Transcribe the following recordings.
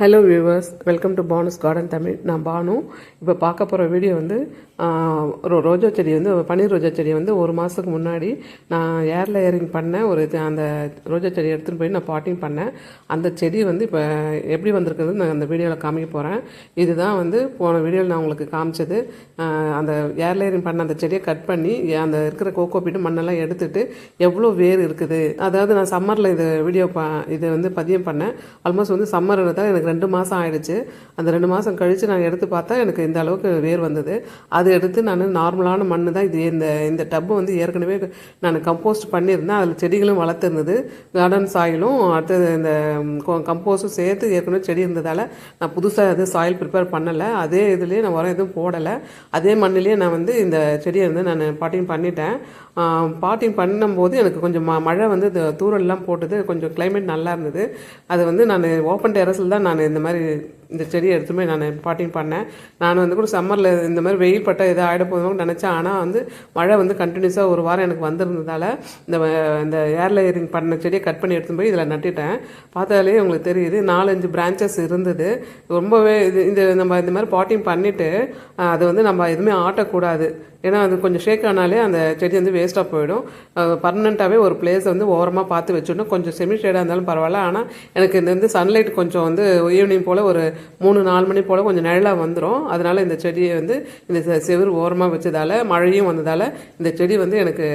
Hello viewers welcome to Banu's garden Tamil நான் பானு. இப்போ பார்க்க போகிற வீடியோ வந்து ரோஜா செடி வந்து பன்னீர் ரோஜா செடி வந்து ஒரு மாதத்துக்கு முன்னாடி நான் ஏர் லேயரிங் பண்ணேன் ஒரு அந்த ரோஜா செடி எடுத்துகிட்டு போய் நான் பாட்டிங் பண்ணேன். அந்த செடி வந்து இப்போ எப்படி வந்திருக்குது நான் அந்த வீடியோவில் காமிக்க போகிறேன் இதுதான் வந்து போன வீடியோவில் நான் உங்களுக்கு காமிச்சது. அந்த ஏர் லேயரிங் பண்ண அந்த செடியை கட் பண்ணி அந்த இருக்கிற கோகோ பீட்டு மண்ணெல்லாம் எடுத்துட்டு எவ்வளோ வேர் இருக்குது. அதாவது நான் சம்மரில் இது வீடியோ ப இது வந்து பதியம் பண்ணேன். ஆல்மோஸ்ட் வந்து சம்மர் தான் எனக்கு ரெண்டு மாதம் ஆயிடுச்சு. அந்த ரெண்டு மாதம் கழித்து நான் எடுத்து பார்த்தா எனக்கு இந்த அளவுக்கு வேர் வந்தது. அது எடுத்து நான் நார்மலான மண் தான். இது இந்த இந்த டப்பு வந்து ஏற்கனவே நான் கம்போஸ்ட் பண்ணியிருந்தேன். அதில் செடிகளும் வளர்த்துருந்தது. கார்டன் சாயிலும் அடுத்தது இந்த கம்போஸ்டும் சேர்த்து ஏற்கனவே செடி இருந்ததால் நான் புதுசாக எதுவும் சாயில் ப்ரிப்பேர் பண்ணலை. அதே இதுலேயே நான் உரம் எதுவும் போடலை. அதே மண்ணிலேயே நான் வந்து இந்த செடியை வந்து நான் பாட்டிங் பண்ணிட்டேன். பாட்டிங் பண்ணும்போது எனக்கு கொஞ்சம் ம மழை வந்து இது தூரல்லாம் போட்டது. கொஞ்சம் கிளைமேட் நல்லா இருந்தது. அது வந்து நான் ஓப்பன் டெரஸில் தான் நான் இந்த மாதிரி இந்த செடியை எடுத்துமே நான் பாட்டிங் பண்ணேன். நான் வந்து கூட சம்மரில் இந்த மாதிரி வெயில் பட்டால் எதாவது ஆகிட போதும் நினச்சேன். ஆனால் வந்து மழை வந்து கண்டினியூஸாக ஒரு வாரம் எனக்கு வந்திருந்ததால இந்த இந்த ஏர் லேயரிங் பண்ண செடியை கட் பண்ணி எடுத்து போய் இதில் நட்டுட்டேன். பார்த்தாலே உங்களுக்கு தெரியுது நாலஞ்சு பிரான்ச்சஸ் இருந்தது. ரொம்பவே இது இந்த நம்ம இந்த மாதிரி பாட்டிங் பண்ணிவிட்டு அது வந்து நம்ம எதுவுமே ஆட்டக்கூடாது. ஏன்னா அது கொஞ்சம் ஷேக் ஆனாலே அந்த செடி வந்து வேஸ்ட்டாக போயிடும். பர்மனெண்ட்டாகவே ஒரு பிளேஸை வந்து ஓரமாக பார்த்து வச்சுடணும். கொஞ்சம் செமி ஷேடாக இருந்தாலும் பரவாயில்ல. ஆனால் எனக்கு இந்த வந்து சன்லைட் கொஞ்சம் வந்து ஈவினிங் போல் ஒரு மூணு நாலு மணி போல் கொஞ்சம் நிழலாக வந்துடும் அதனால் இந்த செடியை வந்து இந்த செ- செவுரு ஓரமாக வச்சதால் மழையும் வந்ததால் இந்த செடி வந்து எனக்கு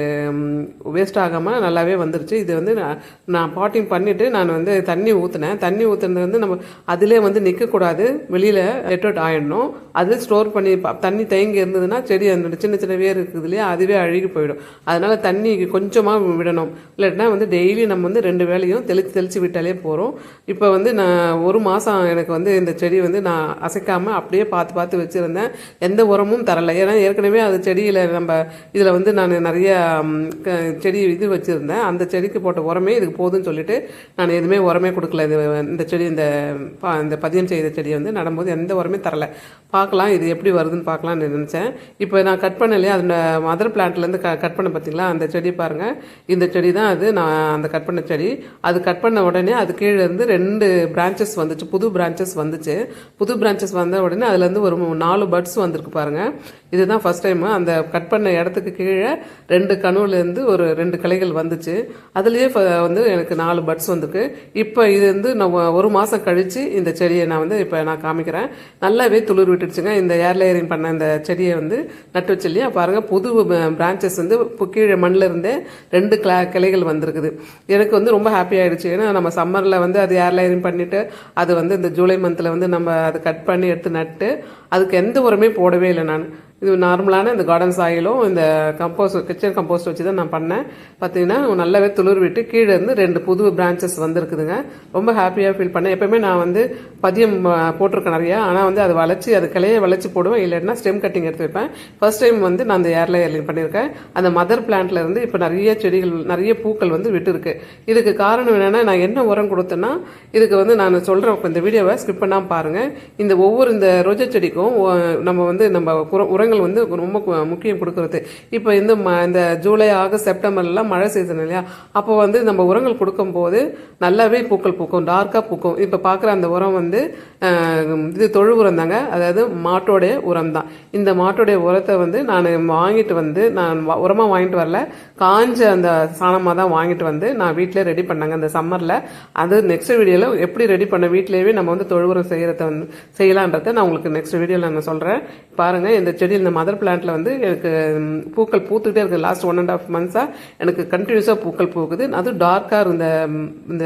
வேஸ்ட் ஆகாமல் நல்லாவே வந்துருச்சு. இது வந்து நான் நான் பாட்டிங் பண்ணிவிட்டு நான் வந்து தண்ணி ஊற்றினேன் தண்ணி ஊற்றுனது வந்து நம்ம அதிலே வந்து நிற்கக்கூடாது வெளியில் நெட்வொர்க் அவுட் ஆயிடணும். அது ஸ்டோர் பண்ணி தண்ணி தேங்கி இருந்ததுன்னா செடி அந்த சின்ன சின்ன வேர் இருக்குது இல்லையா? அதுவே அழுகி போயிடும். அதனால் தண்ணி கொஞ்சமாக விடணும். இல்லாட்டினா வந்து டெய்லி நம்ம வந்து ரெண்டு வேலையும் தெளித்து தெளித்து விட்டாலே போகிறோம் இப்போ வந்து நான் ஒரு மாதம் எனக்கு வந்து இந்த செடி வந்து நான் அசைக்காமல் அப்படியே பார்த்து பார்த்து வச்சுருந்தேன். எந்த உரமும் தரலை. ஏன்னா ஏற்கனவே அது செடியில் நம்ம இதில் வந்து நான் நிறைய க- செடி இது வச்சுருந்தேன். அந்த செடிக்கு போட்ட உரமே இதுக்கு போதும்னு சொல்லிட்டு நான் எதுவுமே உரமே கொடுக்கல. இது இந்த செடி இந்த பா- இந்த பதியம் செய்த செடியை வந்து நடும்போது எந்த உரமே தரலை. பார்க்கலாம் இது எப்படி வருதுன்னு பார்க்கலாம்னு நினச்சேன். இப்போ நான் கட் பண்ணலையே அதோட மதர் பிளான்ட்லேருந்து க கட் பண்ண பார்த்தீங்களா அந்த செடி பாருங்கள் இந்த செடி தான் அது. நான் அந்த கட் பண்ண செடி. அது கட் பண்ண உடனே அது கீழே இருந்து ரெண்டு பிரான்ச்சஸ் வந்துச்சு. புது பிரான்ச்சஸ் வந்துச்சு. புது பிரான்ச்சஸ் வந்த உடனே அதுலேருந்து ஒரு நாலு பட்ஸ் வந்திருக்கு பாருங்கள் இதுதான் ஃபர்ஸ்ட் டைம் அந்த கட் பண்ண இடத்துக்கு கீழே ரெண்டு கணுவிலேருந்து ஒரு ரெண்டு கிளைகள் வந்துச்சு. அதுலேயே வந்து எனக்கு நாலு பட்ஸ் வந்திருக்கு. இப்போ இது வந்து நான் ஒரு மாதம் கழித்து இந்த செடியை நான் வந்து இப்போ நான் காமிக்கிறேன். நல்லாவே துளிர் விட்டுடுச்சுங்க. இந்த ஏர் லேயரிங் பண்ண இந்த செடியை வந்து நட்டு வச்சு இல்லையா புது பிரான்ச்சஸ் வந்து இப்போ கீழே மண்ணில் இருந்தே ரெண்டு கிளா கிளைகள் வந்திருக்குது. எனக்கு வந்து ரொம்ப ஹாப்பி ஆயிடுச்சு. ஏன்னா நம்ம சம்மரில் வந்து அது ஏர் லேயரிங் பண்ணிவிட்டு அது வந்து இந்த ஜூலை மந்தில் வந்து நம்ம அதை கட் பண்ணி எடுத்து நட்டு அதுக்கு எந்த உரமே போடவே இல்லை நான். இது நார்மலான இந்த கார்டன் சாயிலும் இந்த கம்போஸ்ட் கிச்சன் கம்போஸ்ட் வச்சு தான் நான் பண்ணேன். பார்த்தீங்கன்னா நல்லாவே துளிர் விட்டு கீழே இருந்து ரெண்டு புது பிரான்ச்சஸ் வந்துருக்குதுங்க. ரொம்ப ஹாப்பியாக ஃபீல் பண்ணேன். எப்பவுமே நான் வந்து பதியம் போட்டிருக்கேன் நிறையா. ஆனால் வந்து அது வளைச்சி அது கிளையை வளைச்சி போடுவேன். இல்லைன்னா ஸ்டெம் கட்டிங் எடுத்து வைப்பேன். ஃபர்ஸ்ட் டைம் வந்து நான் அந்த ஏர்ல ஏர்லிங் பண்ணியிருக்கேன். அந்த மதர் பிளான்ட்ல இருந்து இப்போ நிறைய செடிகள் நிறைய பூக்கள் வந்து விட்டுருக்கு. இதுக்கு காரணம் என்னென்னா நான் என்ன உரம் கொடுத்தேன்னா இதுக்கு வந்து நான் சொல்கிறேன் இந்த வீடியோவை ஸ்கிப் பண்ணாமல் பாருங்கள் இந்த ஒவ்வொரு இந்த ரோஜா செடிக்கும் நம்ம வந்து நம்ம உர- உரங்கள் வந்து ரொம்ப முக்கியம் கொடுக்கறது. இப்போ இந்த ம- இந்த ஜூலை ஆகஸ்ட் செப்டம்பர்லாம் மழை சீசன் இல்லையா? அப்போ வந்து நம்ம உரங்கள் கொடுக்கும்போது நல்லாவே பூக்கள் பூக்கும் டார்க்காக பூக்கும். இப்போ பார்க்குற அந்த உரம் வந்து இது தொழு உரம் தாங்க. அதாவது மாட்டோடைய உரம் தான். இந்த மாட்டோடைய உரத்தை வந்து நான் வாங்கிட்டு வந்து நான் உரமாக வாங்கிட்டு வரல. காஞ்ச அந்த சாணமாக தான் வாங்கிட்டு வந்து நான் வீட்டிலே ரெடி பண்ணாங்க. அந்த சம்மரில் அது நெக்ஸ்ட் வீடியோவில் எப்படி ரெடி பண்ண வீட்டிலேயே நம்ம வந்து தொழு உரம் செய்கிறத வந்து செய்யலான்றதை நான் உங்களுக்கு நெக்ஸ்ட் வீடியோவில் நான் சொல்கிறேன் பாருங்கள் இந்த செடி இந்த மதர் பிளான்ட்ல வந்து எனக்கு பூக்கள் பூத்துக்கிட்டே இருக்கு. லாஸ்ட் ஒன் அண்ட் ஆஃப் மந்த்ஸாக எனக்கு கண்டினியூஸாக பூக்கள் பூக்குது. அதுவும் டார்க்காக இருந்த இந்த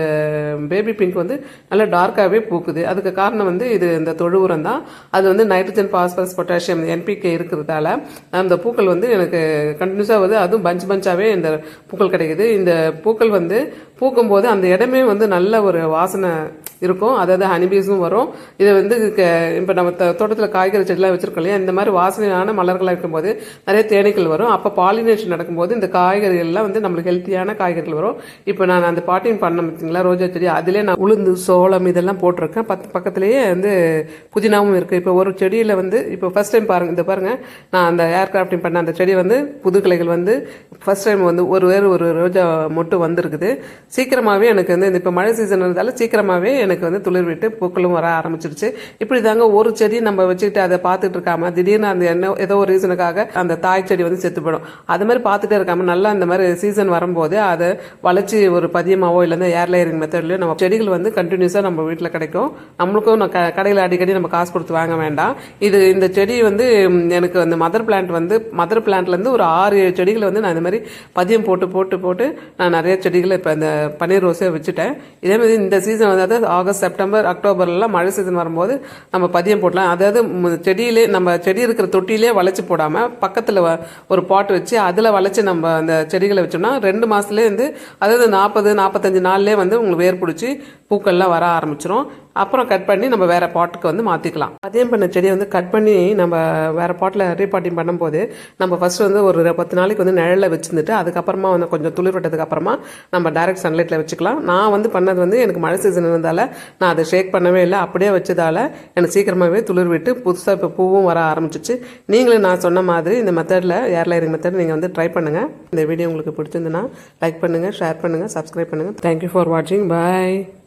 பேபி பிங்க் வந்து நல்லா டார்க்காகவே பூக்குது. அதுக்கு காரணம் வந்து இது இந்த தொழு உரம் தான். அது வந்து நைட்ரஜன் பாஸ்பரஸ் பொட்டாசியம் என்பிகே இருக்கிறதால அந்த பூக்கள் வந்து எனக்கு கண்டினியூஸாக வந்து அதுவும் பஞ்ச் பஞ்சாகவே இந்த பூக்கள் கிடைக்குது. இந்த பூக்கள் வந்து பூக்கும்போது அந்த இடமே வந்து நல்ல ஒரு வாசனை இருக்கும். அதாவது ஹனிபீஸும் வரும். இதை வந்து இப்போ நம்ம தோட்டத்தில் காய்கறி செடிலாம் வச்சிருக்கோம் இல்லையா? இந்த மாதிரி வாசனையான மலர்களாக இருக்கும்போது நிறைய தேனீக்கள் வரும். அப்போ பாலினேஷன் நடக்கும்போது இந்த காய்கறிகள்லாம் வந்து நம்மளுக்கு ஹெல்த்தியான காய்கறிகள் வரும். இப்போ நான் அந்த பாட்டிங் பண்ண பார்த்தீங்களா ரோஜா செடி. அதிலே நான் உளுந்து சோளம் இதெல்லாம் போட்டிருக்கேன். பத்து பக்கத்துலேயே வந்து புதினாவும் இருக்குது இப்போ ஒரு செடியில் வந்து இப்போ ஃபர்ஸ்ட் டைம் பாருங்க இந்த பாருங்க. நான் அந்த ஏர் கிராஃப்டிங் பண்ண அந்த செடி வந்து புது கிளைகள் வந்து ஃபர்ஸ்ட் டைம் வந்து ஒரு வேறு ஒரு ரோஜா மொட்டு வந்திருக்குது. சீக்கிரமாகவே எனக்கு வந்து இந்த இப்போ மழை சீசன் இருந்தாலும் சீக்கிரமாகவே எனக்கு வந்து துளிர் விட்டு பூக்களும் வர ஆரம்பிச்சிருச்சு. இப்படி தாங்க ஒரு செடி நம்ம வச்சுக்கிட்டு அதை பார்த்துட்டு இருக்காம திடீர்னு அந்த என்ன ஏதோ ஒரு ரீசனுக்காக அந்த தாய் செடி வந்து செத்து போயிடும். அது மாதிரி பார்த்துட்டே இருக்காம நல்லா இந்த மாதிரி சீசன் வரும்போது அதை வளைச்சி ஒரு பதியமாவோ இல்லை ஏர் லேயரிங் மெத்தட்லயோ நம்ம செடிகள் வந்து கண்டினியூஸாக நம்ம வீட்டில் கிடைக்கும். நம்மளுக்கும் நான் க கடையில் அடிக்கடி நம்ம காசு கொடுத்து வாங்க வேண்டாம். இது இந்த செடி வந்து எனக்கு அந்த மதர் பிளான்ட் வந்து மதர் பிளான்ட்லேருந்து ஒரு ஆறு ஏழு செடிகளை வந்து நான் இந்த மாதிரி பதியம் போட்டு போட்டு போட்டு நான் நிறைய செடிகளை இப்போ இந்த பன்னீர் ரோஸே வச்சுட்டேன். இதே மாதிரி இந்த சீசன் வந்து ஆகஸ்ட் செப்டம்பர் அக்டோபர்லாம் மழை சீசன் வரும்போது நம்ம பதியம் போடலாம். அதாவது செடியிலே நம்ம செடி இருக்கிற தொட்டியிலே வளைச்சி போடாமல் பக்கத்தில் ஒரு பாட் வச்சு அதில் வளைச்சி நம்ம அந்த செடிகளை வச்சோம்னா ரெண்டு மாதத்துலேயே வந்து அதாவது நாற்பது நாற்பத்தஞ்சு நாள்லேயே வந்து உங்களுக்கு வேர் பிடிச்சி பூக்கள்லாம் வர ஆரம்பிச்சிடும் அப்புறம் கட் பண்ணி நம்ம வேற பாட்டுக்கு வந்து மாற்றிக்கலாம் மதியம் பண்ண செடியை வந்து கட் பண்ணி நம்ம வேற பாட்டில் ரீபாட்டிங் பண்ணும்போது நம்ம ஃபர்ஸ்ட் வந்து ஒரு பத்து நாளைக்கு வந்து நிழலில் வச்சுருந்துட்டு அதுக்கப்புறமா வந்து கொஞ்சம் துளிர் விட்டதுக்கு அப்புறமா நம்ம டைரக்ட் சன்லைட்டில் வச்சுக்கலாம். நான் வந்து பண்ணது வந்து எனக்கு மழை சீசன் இருந்ததால நான் அதை ஷேக் பண்ணவே இல்லை. அப்படியே வச்சதால எனக்கு சீக்கிரமாகவே துளிர் விட்டு புதுசாக இப்போ பூவும் வர ஆரம்பிச்சிச்சு. நீங்களும் நான் சொன்ன மாதிரி இந்த மெத்தடில் ஏர் லைரிங் மெத்தட் நீங்கள் வந்து ட்ரை பண்ணுங்கள் இந்த வீடியோ உங்களுக்கு பிடிச்சிருந்துன்னா லைக் பண்ணுங்கள் ஷேர் பண்ணுங்கள் சப்ஸ்கிரைப் பண்ணுங்கள் தேங்க்யூ ஃபார் வாட்சிங் பாய்